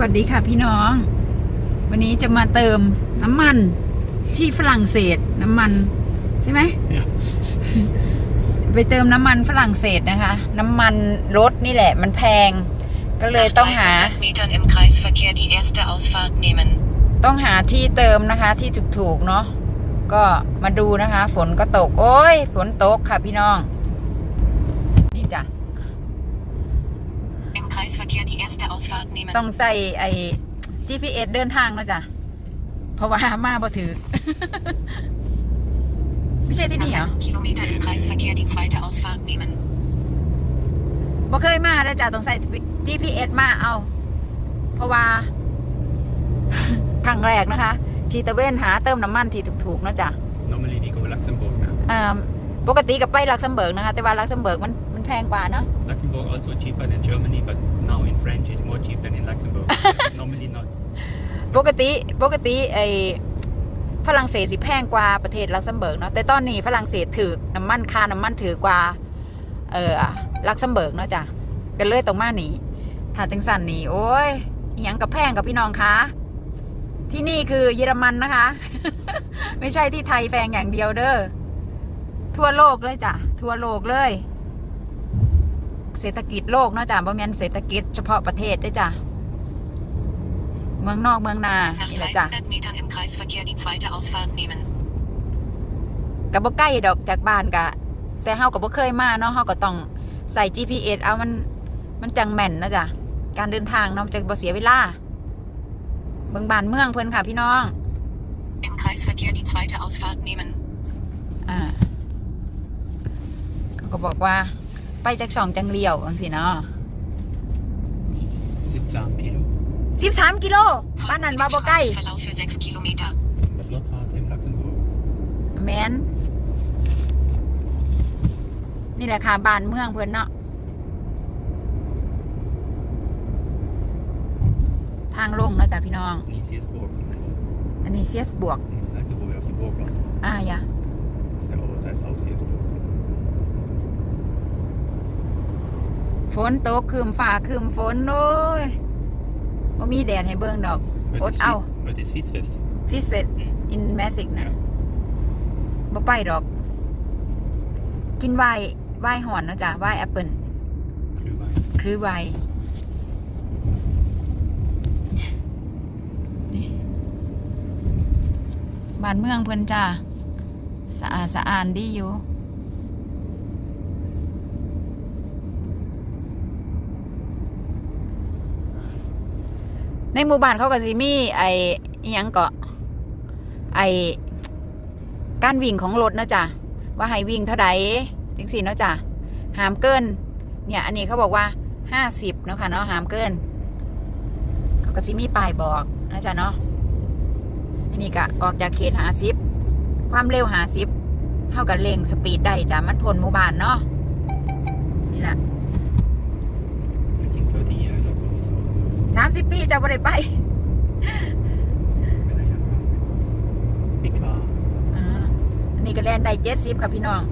วัสดีค่ะพี่น้อง วันนี้จะมาเติมน้ำมันที่ฝรั่งเศสน้ำมันใช่ไหม Ja. ไปเติมน้ำมันฝรั่งเศสนะคะ น้ำมันรถนี่แหละ มันแพง ก็เลย Nach ต้องหา300 Metern im Kreisverkehr die erste Ausfahrt nehmen. ต้องหาที่เติมนะคะ ที่ถูกๆเนาะก็มาดูนะคะ ฝนก็ตก โอ้ยฝนตกค่ะพี่น้อง นี่จ้ะ Im Kreisverkehr die erste Ausfahrt nehmen. ต้องใส่ไอ้ GPS เดินทางนะจ๊ะ เพราะว่ามาบ่ถือ ไม่ใช่ที่นี่ Nach เหรอ einem Kilometer im Kreisverkehr die zweite Ausfahrt nehmen. บ่เคยมาแล้วจ้ะต้องใส่ GPS มาเอา เพราะว่า ครั้งแรกนะคะ ทีตะเวนหาเติมน้ำมันที่ถูกๆเนาะจ้ะ Normally we go Luxembourg now. อ่าปกติกับไปลักเซมเบิร์กนะคะ แต่ว่าลักเซมเบิร์กมันมันแพงกว่าเนาะ Luxembourg also cheaper than Germany, but now in French it's more cheap than in Luxembourg. Normally not. ปกติปกติไอ้ฝรั่งเศสสิแพงกว่าประเทศลักเซมเบิร์กเนาะแต่ตอนนี้ฝรั่งเศสถือน้ำมันค่าน้ำมันถือกว่าเออลักเซมเบิร์กเนาะจ้ะกันเลยตรงมาหนีถ้าจังสันนี่โอ้ยอิหยังกับแพงกับพี่น้องคะที่นี่คือเยอรมันนะคะ ไม่ใช่ที่ไทยแพงอย่างเดียวเด้อทั่วโลกเลยจ้ะทั่วโลกเลย เศรษฐกิจโลกเนาะจ้ะบ่แม่นเศรษฐกิจเฉพาะประเทศได้อจ้ะเมืองนอกเมืองนา Nach นี่แหละจ้ะ300 Metern im Kreisverkehr die zweite Ausfahrt nehmen. กับบ่ใกล้ดอกจากบ้านกะ แต่เฮากับบ่เคยมาเนาะเฮาก็ต้องใส่ GPS เอามันมันจังแม่นนะจ๊ะการเดินทางเนาะจะบ่เสียเวลาเบิ่งบ้านเมืองเพิ่นค่ะพี่น้อง Im Kreisverkehr die zweite Ausfahrt nehmen. อ่าเขาก็บอกว่า ไปจากช่องจังเลียวจังซี่เนาะ17 Kilo. 13กิโลบ้านนั้นว่าบ่ใกล้ Verlauf für 6 Kilometer. But not far in Luxembourg. แมนนี่แหละค่ะบ้านเมืองเพิ่นเนาะทางลงนะจ๊ะพี่น้อง Nee, hier ist Burg. อันนี้เซียสบวก Weißt du, wo wir auf die Burg waren? อ่าอย่า Das ฝนตกคืมฝ่าคืมฝนโอ้ยบ่มีแดดให้เบิ่งดอก Heute Und ist, auch. Fied- heute ist Fietsfest. ฟิสเฟสอินแมสิกนะ Ja. บ่ไปดอก กินไวน์ไวน์หอนนะจ๊ะไวน์แอปเปิล Glühwein. คือไวน์นี่บ้านเมืองเพิ่นจ้าสะอาดสะอานดีอยู่ ในหมู่บ้านเขาก็สิมีไอ้ยังเกาะไอ้การวิ่งของรถนะจ๊ะว่าให้วิ่งเท่าใดจังสี่เนาะจ้ะห้ามเกิน เนี่ย อันนี้เขาบอกว่าห้าสิบเนาะค่ะเนาะห้ามเกินเขาก็สิมีป้ายบอกนะจ๊ะเนาะอันนี้ก็ออกจากเขตหาสิบความเร็วหาสิบเท่ากับเร่งสปีดได้จ้ะมันพ้นหมู่บ้านเนาะนี่แหละ สามสิบปีจะบ่ได้ไป Big car. อ่าอันนี้ก็แลนได้เจ็ดสิบค่ะพี่น้อง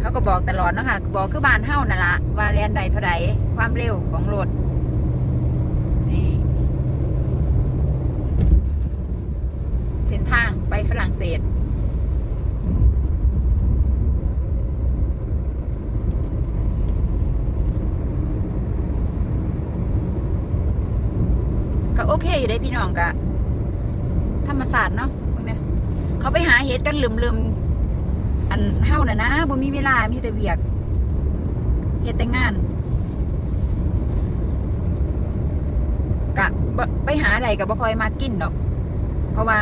เขาก็บอกตลอดเนาะคะบอกคือบ้านเฮ้านั่นละว่าแลนได้เท่าใดความเร็วของรถนี่เส้นทางไปฝรั่งเศส เคอยู่ได้พี่น้องกะธรรมศาสตร์เนาะพวกเนี้ยเขาไปหาเห็ดกันลืมๆอันเฮาน่ะนะบ่มีเวลามีแต่เวียกเฮ็ดแต่งานกะไปหาอะไรก็บ่คอยมากินดอก เพราะว่า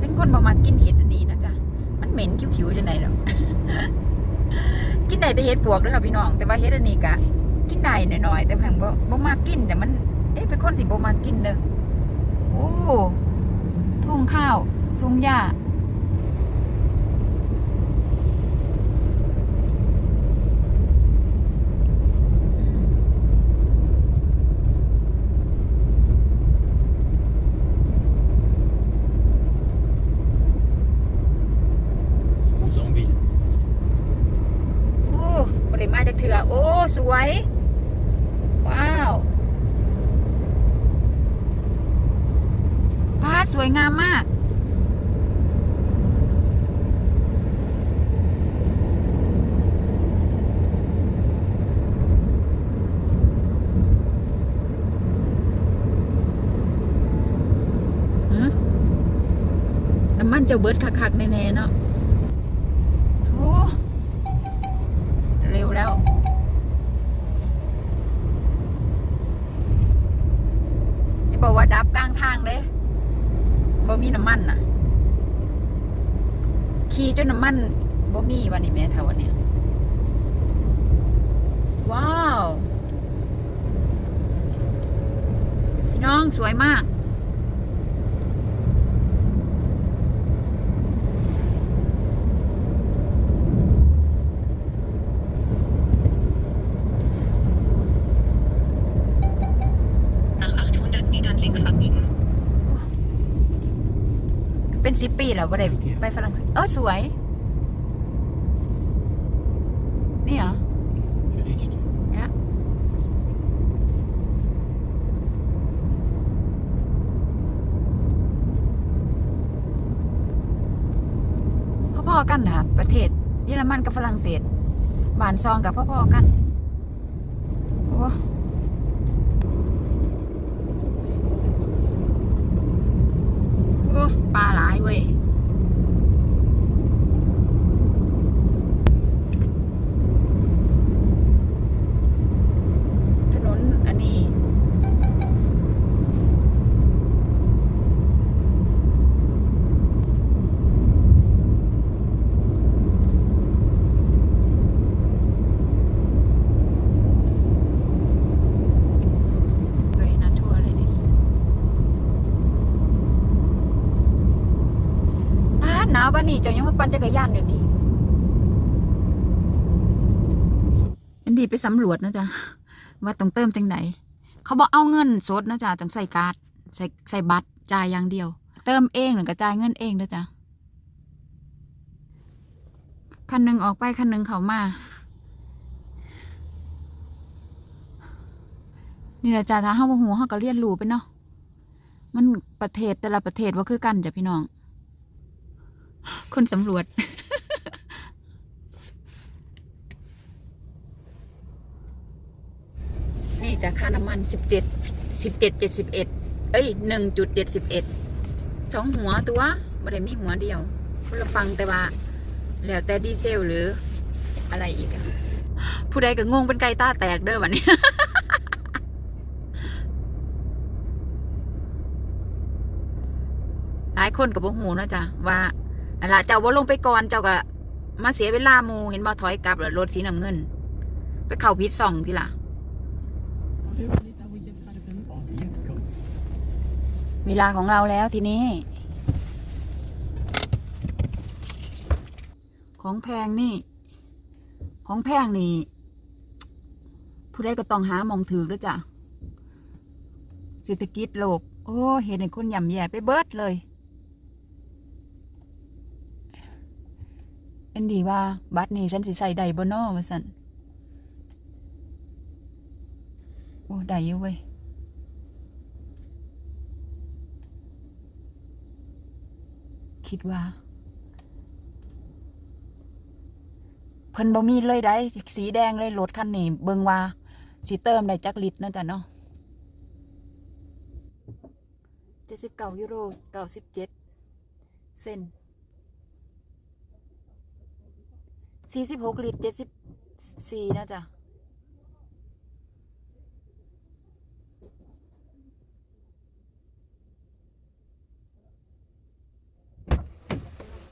เป็นคนบ่มากินเห็ดอันนี้นะจ๊ะมันเหม็นคิ้วๆจังได๋ดอกกินได้แต่เห็ดปวกเด้อค่ะพี่น้อง แต่ว่าเห็ดอันนี้กะ กินได้หน่อยๆแต่แพงบ่บ่มากินแต่มัน เอ๊ะเป็นคนที่บ่มากินเด้อ ทุ่งข้าว ทุ่งหญ้า Rousonville. โอ้บริมาจากเถื่อโอ้ สวย ว้าว ส วยงามมากฮะน้ำมันจะเบิดคักๆ แน่ๆเนาะโอ้เร็วแล้วไอ้บอกว่าดับกลางทางเลย มีน้ำมันน่ะ ขี่จนน้ำมันบ่มีวันนี้แม่เท่าวันนี้ว้าว พี่น้องสวยมาก เป็นสิบปีแล้วบ่ได้ไปฝรั่งเศสเออสวย นี่เหรอ Vielleicht. เนี่ยพ่อๆกันนะประเทศเยอรมันกับฝรั่งเศสบานซองกับพ่อๆกัน โอ้โอ้ปลาหลายเว้ย ถนนอันนี้ เรนาทัวร์เลยดิสป้าดหนาวบ้านนี้เจ้ายังมาปั่นจักรยานอยู่ดิอันดีไปสำรวจนะจ๊ะว่าต้องเติมจังไหน เขาบอกเอาเงินสดนะจ๊ะต้องใส่การ์ดใส่ใส่บัตรจ่ายอย่างเดียว เติมเองหรือก็จ่ายเงินเองนะจ๊ะคันหนึ่งออกไปคันหนึ่งเขามานี่แหละจ้าถ้าเฮาบ่ฮู้เฮาก็เรียนรู้ไปเนาะมันประเทศแต่ละประเทศว่าคือกันจ้ะพี่น้อง คนสำรวจ นี่จะค่าน้ำมันสิบเจ็ดสิบเจ็ดเจ็ดสิบเอ็ดเอ้ยหนึ่งจุดเจ็ดสิบเอ็ดสองหัวตัวไม่ได้มีหัวเดียวคนละฟังแต่ว่า แล้วแต่ดีเซลหรืออะไรอีกอะผู้ใดก็งงเป็นไก่ตาแตกเด้อวันนี้หลายคนกับบ่หูนะจ้ะว่า อะล่ะเจ้าบ่ลงไปก่อนเจ้าก็มาเสียเวลาหมูเห็นบ่ถอยกลับแล้วรถสีน้ำเงิน ไปเข้าพิษส่องทีล่ะเวลาของเราแล้วทีนี้ ของแพงนี่ ของแพงนี่ ผู้ใดก็ต้องหามองถือด้วยจ้ะเศรษฐกิจโลก โอ้ เห็นในคนย่ำแย่ไปเบิดเลยเอ็นดีว่า บัตรนี้ฉันสิใส่ได้บ่นอว่าสันโอ้ได้อยู่เว้ยคิดว่า เพิ่นบ่มีเลยได้สีแดงเลยรถคันนี้เบิ่งว่าสิเติมได้จักลิตรเนะจ้ะเนาะเจ็ดสิบเก้ายูโรเก้าสิบเจ็ดเซน สี่สิบหกลิตรเจ็ดสิบสี่นะจ๊ะ